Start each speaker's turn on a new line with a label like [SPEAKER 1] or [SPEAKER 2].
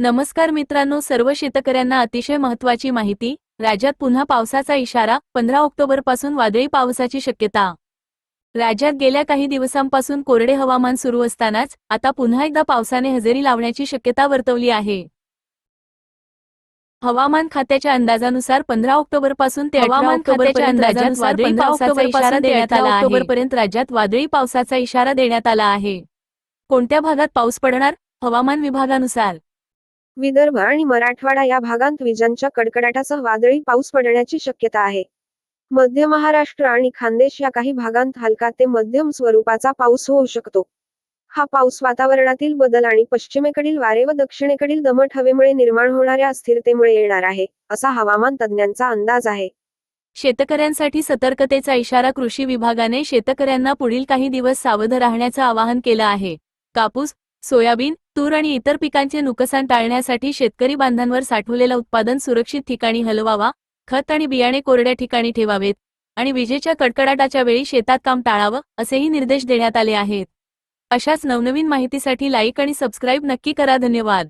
[SPEAKER 1] नमस्कार मित्रांनो सर्व शेतकऱ्यांना अतिशय महत्वाची माहिती. राज्यात पुन्हा पावसाचा इशारा पंधरा ऑक्टोबरपासून वादळी पावसाची शक्यता. राज्यात गेल्या काही दिवसांपासून कोरडे हवामान सुरू असतानाच आता पुन्हा एकदा पावसाने हजेरी लावण्याची शक्यता वर्तवली आहे. हवामान खात्याच्या अंदाजानुसार पंधरा ऑक्टोबरपासून ते हवामान खात्याच्या अंदाजानुसार वादळी पावसाचा इशारा देण्यात आला ऑक्टोबर पर्यंत राज्यात वादळी पावसाचा इशारा देण्यात आला आहे. कोणत्या भागात पाऊस पडणार? हवामान विभागानुसार.
[SPEAKER 2] विदर्भ आणि मराठवाडा या भागांत विजांच्या कडकडाटासह वादळी पाऊस पडण्याची शक्यता आहे. मध्य महाराष्ट्र आणि खानदेश या काही भागांत हलका ते मध्यम स्वरूपाचा पाऊस होऊ शकतो. हा पाऊस वातावरणातील बदल आणि पश्चिमेकडील वारे व दक्षिणेकडील दमट हवेमुळे निर्माण होणाऱ्या अस्थिरतेमुळे येणार आहे असा हवामान तज्ज्ञांचा अंदाज आहे.
[SPEAKER 1] शेतकऱ्यांसाठी सतर्कतेचा इशारा कृषी विभागाने शेतकऱ्यांना पुढील काही दिवस सावध राहण्याचं आवाहन केलं आहे. कापूस सोयाबीन तूर आणि इतर पिकांचे नुकसान टाळण्यासाठी शेतकरी बांधांवर साठवलेलं उत्पादन सुरक्षित ठिकाणी हलवावा खत आणि बियाणे कोरड्या ठिकाणी ठेवावेत आणि विजेच्या कडकडाटाच्या वेळी शेतात काम टाळावं असेही निर्देश देण्यात आले आहेत. अशाच नवनवीन माहितीसाठी लाईक आणि सबस्क्राईब नक्की करा. धन्यवाद.